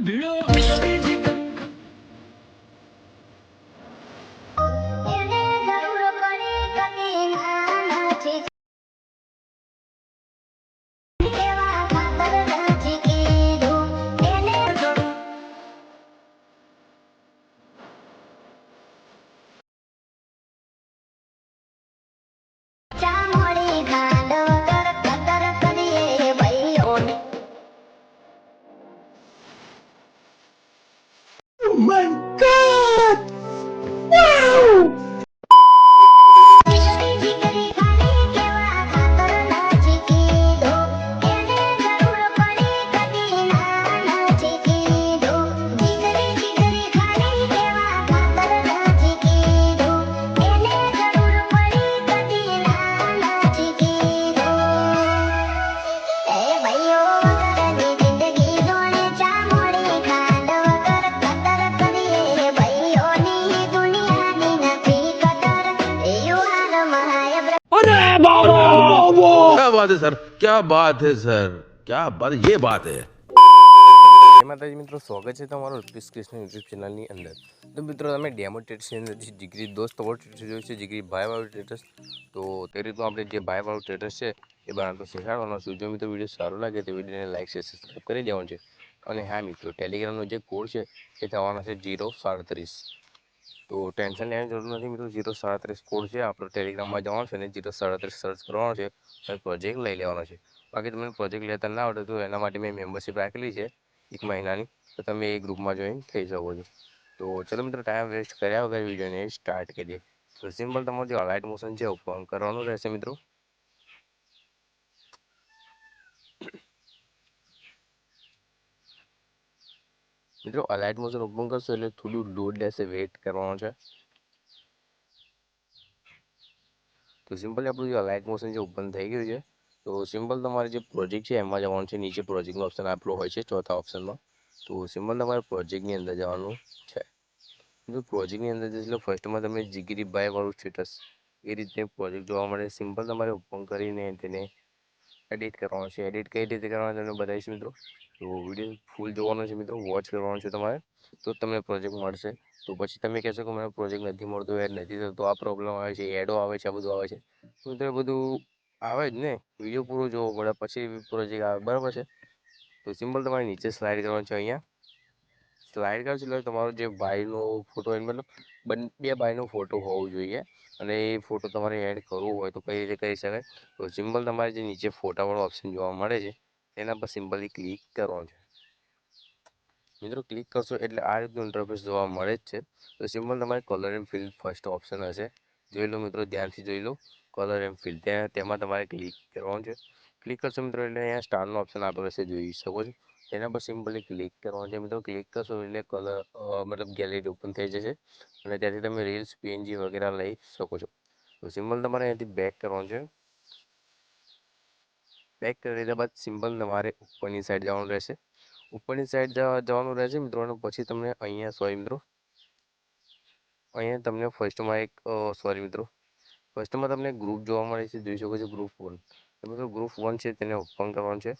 ಬಿಡು Oh my god! बात है सर क्या बात है सर क्या बात ये बात है જય માતાજી મિત્રો સ્વાગત છે તમારું રૂપીસ કૃષ્ણ યુટ્યુબ ચેનલની અંદર તો મિત્રો તમે ડેમો ટેટસની અંદર જે ડિગ્રી દોસ્ત તમારું ટેટસ જોયું છે ડિગ્રી ભાઈવાળું ટેટસ તો તે રીતનું આપણે જે ભાઈવાળું ટેટસ છે એ બનાવતો શીખવાડવાનો છું જો મિત્રો વિડીયો સારો લાગે તો વિડીયોને લાઈક છે સબસ્ક્રાઈબ કરી દેવાનું છે અને હા મિત્રો ટેલિગ્રામનો જે કોડ છે એ થવાનો છે જીરો સાડત્રીસ તો ટેન્શન લેવાની જરૂર નથી મિત્રો. જીરો સાડત્રીસ કોડ છે, આપણો ટેલિગ્રામમાં જવાનું છે અને જીરો સાડત્રીસ સર્ચ કરવાનો છે અને પ્રોજેક્ટ લઈ લેવાનો છે. બાકી તમને પ્રોજેક્ટ લેતા ના આવડે તો એના માટે મેં મેમ્બરશિપ રાખેલી છે એક મહિનાની. તો તમે એ ગ્રુપમાં જોઈન થઈ શકો છો. તો ચલો મિત્રો ટાઈમ વેસ્ટ કર્યા વગર વિડીયોને સ્ટાર્ટ કરીએ. તો સિમ્પલ તમારું જે અલાઇટ મોશન છે ઓપન કરવાનું રહેશે મિત્રો. મિત્રો અલાઇટ મોશન ઓપન કરશો એટલે થોડું લોડ લેશે વેઇટ કરવાનો છે. તો સિમ્પલી આપણું જે અલાઇટ મોશન જે ઓપન થઈ ગયું છે. તો સિમ્પલ તમારે જે પ્રોજેક્ટ છે, એમાં જવાનું છે, નીચે પ્રોજેક્ટનો ઓપ્શન આપેલો હોય છે, ચોથા ઓપ્શનમાં તો સિમ્પલ તમારે પ્રોજેક્ટની અંદર જવાનું છે. જો પ્રોજેક્ટની અંદર જશો ફર્સ્ટમાં તમે જીગીરી બાય વાળું સ્ટેટસ એ રીતે પ્રોજેક્ટ જોવા મળે. સિમ્પલ તમારે ઓપન કરીને તેને એડિટ કરવાનો છે. એડિટ કઈ રીતે કરવાનું તમને બતાવીશ મિત્રો? તો વીડિયો ફૂલ જોવાનો છે મિત્રો. વોચ કરવાનો છે તમારે. તો તમને પ્રોજેક્ટ મળશે. તો પછી તમે કહેશો કે મને પ્રોજેક્ટ નથી મળતો એડ નથી થતો. આ પ્રોબ્લેમ આવે છે, એડો આવે છે, આ બધું આવે છે. તો મિત્રો બધું આવે જ ને? વીડિયો પૂરો જોવો પડે, પછી પ્રોજેક્ટ આવે. બરાબર છે? તો સિમ્પલ તમારે નીચે સ્લાઇડ કરવાનું છે અહીંયા. સ્લાઇડ કરશો એટલે તમારો જે ભાઈનો ફોટો હોય મતલબ બે ભાઈનો ફોટો હોવો જોઈએ. અને એ ફોટો તમારે એડ કરવો હોય તો કઈ રીતે કરી શકાય? તો સિમ્પલ તમારે જે નીચે ફોટાવાળો ઓપ્શન જોવા મળે છે, તેના પર સિમ્પલી ક્લિક કરવાનું છે. મિત્રો ક્લિક કરશો એટલે આ રીતનું ઇન્ટરફેસ જોવા મળે જ છે. તો સિમ્પલ તમારે colour and field first option હશે. જોઈ લો મિત્રો, ધ્યાનથી જોઈ લો. કલર એન્ડ ફિલ્ડ ત્યાં, તેમાં તમારે ક્લિક કરવાનું છે. ક્લિક કરશો મિત્રો એટલે અહીંયા સ્ટારનો ઓપ્શન આપેલો છે, જોઈ શકો છો. તેના પર સિમ્પલી ક્લિક કરવાનું છે. મિત્રો ક્લિક કરશો એટલે કલર મતલબ ગેલેરી ઓપન થઈ જશે અને ત્યાંથી તમે રીલ્સ, પીએનજી વગેરે લઈ શકો છો. તો સિમ્પલ તમારે અહીંયાથી બેક કરવાનું છે. બેક કરી દીધા બાદ સિમ્પલ તમારે ઉપરની સાઈડ જવાનું રહેશે. ઉપરની સાઈડ જવાનું રહેશે મિત્રો અને પછી તમને અહીંયા, સોરી મિત્રો, અહીંયા તમને ફર્સ્ટમાં એક સોરી મિત્રો, ફર્સ્ટમાં તમને ગ્રુપ જોવા મળે છે. જોઈ શકો છો ગ્રુપ વન મિત્રો ગ્રુપ વન છે, તેને ઓપન કરવાનું છે.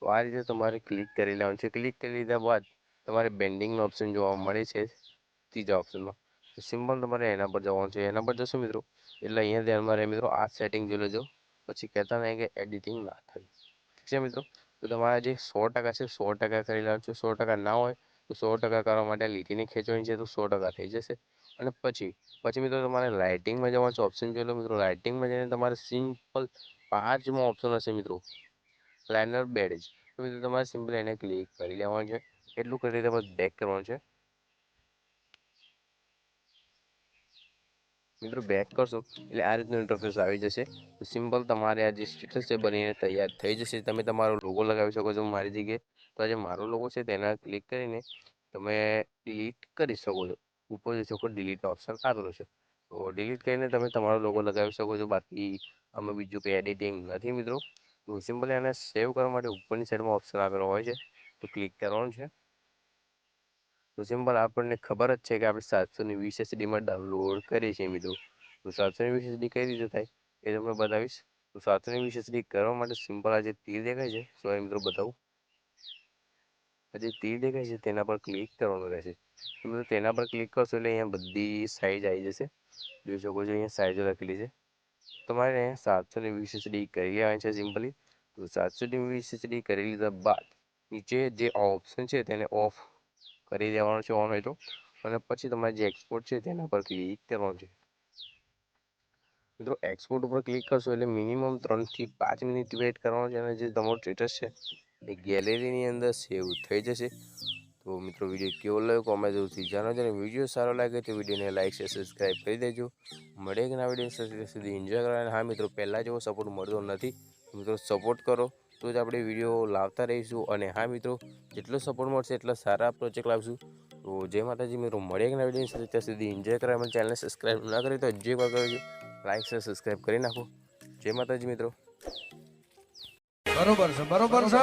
તો આ રીતે તમારે ક્લિક કરી લેવાનું છે. ક્લિક કરી લીધા બાદ તમારે બેન્ડિંગનો ઓપ્શન જોવા મળે છે ત્રીજા ઓપ્શનમાં સિમ્પલ તમારે એના પર જવાનું છે. એના પર જશો મિત્રો? એટલે અહીંયા ધ્યાનમાં રહે મિત્રો, આ સેટિંગ જોઈ લેજો. પછી કહેતા નહીં કે એડિટિંગ ના થાય. ઠીક છે મિત્રો? તો તમારા જે સો ટકા છે, સો ટકા કરી લેવાનું છે. સો ટકા ના હોય, તો સો ટકા કરવા માટે લીટીને ખેંચવાની છે તો સો ટકા થઈ જશે. અને પછી પછી મિત્રો તમારે લાઇટિંગમાં જવાનું છે. ઓપ્શન જોઈ લો મિત્રો. લાઇટિંગમાં જઈને તમારે સિમ્પલ પાંચમો ઓપ્શન હશે મિત્રો. લાઇનર બેડ તો મિત્રો, તમારે સિમ્પલ એને ક્લિક કરી લેવાનું છે. એટલું કરી તમારે બેક કરવાનું છે. મિત્રો બેક કરશો એટલે આ રીતનું ઇન્ટરફેસ આવી જશે. તો સિમ્પલ તમારે આ જે સ્ટેટસ છે બનીને તૈયાર થઈ જશે. તમે તમારો લોગો લગાવી શકો છો મારી જગ્યાએ. તો આ જે મારો લોગો છે તેના ક્લિક કરીને તમે ડિલીટ કરી શકો છો. ઉપર જઈ શકો ડિલીટ ઓપ્શન આવેલો છે તો ડિલીટ કરીને તમે તમારો લોગો લગાવી શકો છો. બાકી અમે બીજું કંઈ એડિટિંગ નથી મિત્રો. તો સિમ્પલી એને સેવ કરવા માટે ઉપરની સાઈડમાં ઓપ્શન આપેલો હોય છે. તો ક્લિક કરવાનું છે. તો સિમ્પલ આપણને ખબર જ છે કે આપણે સાતસો ને વીસ એસડીમાં ડાઉનલોડ કરીએ છીએ મિત્રો. તો સાતસો ને વીસ એસડી કઈ રીતે થાય? એ તમને બતાવીશ. તો સાતસો ને વીસ એસડી કરવા માટે સિમ્પલ આ જે તીર દેખાય છે સોરી મિત્રો બતાવું. જે તીર દેખાય છે તેના પર ક્લિક કરવાનું રહેશે. મિત્રો તેના પર ક્લિક કરશો એટલે અહીંયા બધી સાઇઝ આવી જશે. જોઈ શકો છો અહીંયા સાઇઝો લખેલી છે. તમારે સાતસો ને વીસ એચડી કરી લેવાની છે સિમ્પલી. તો સાતસો ને વીસ એચડી કરી લીધા બાદ નીચે જે ઓપ્શન છે તેને ઓફ કરી દેવાનો છે ઓન હોય તો. અને પછી તમારે જે એક્સપોર્ટ છે તેના પર ક્લિક કરવાનું છે. મિત્રો, એક્સપોર્ટ ઉપર ક્લિક કરશો એટલે મિનિમમ ત્રણથી પાંચ મિનિટ વેઇટ કરવાનો છે અને જે તમારો સ્ટેટસ છે એ ગેલેરીની અંદર સેવ થઈ જશે. તો મિત્રો વીડિયો કેવો લાગ્યો? કોમેન્ટ જરૂરથી જાણો અને વીડિયો સારો લાગે તો વિડીયોને લાઈક છે સબસ્ક્રાઈબ કરી દેજો. મળે કે ના વીડિયો સુધી એન્જોય કરો. હા મિત્રો, પહેલાં જેવો સપોર્ટ મળતો નથી મિત્રો સપોર્ટ કરો. તો જ આપણે વીડિયો લાવતા રહીશું. અને હા મિત્રો, જેટલો સપોર્ટ મળશે એટલા સારા પ્રોજેક્ટ લાવશું. તો જય માતાજી મિત્રો મળે કે ના વીડિયો ત્યાં સુધી એન્જોય કરવા અને ચેનલને સબસ્ક્રાઈબ ના કરી તો હજી વાર કરજો. લાઈક છે સબસ્ક્રાઈબ કરી નાખો. જય માતાજી મિત્રો. બરોબર છે બરોબર છે.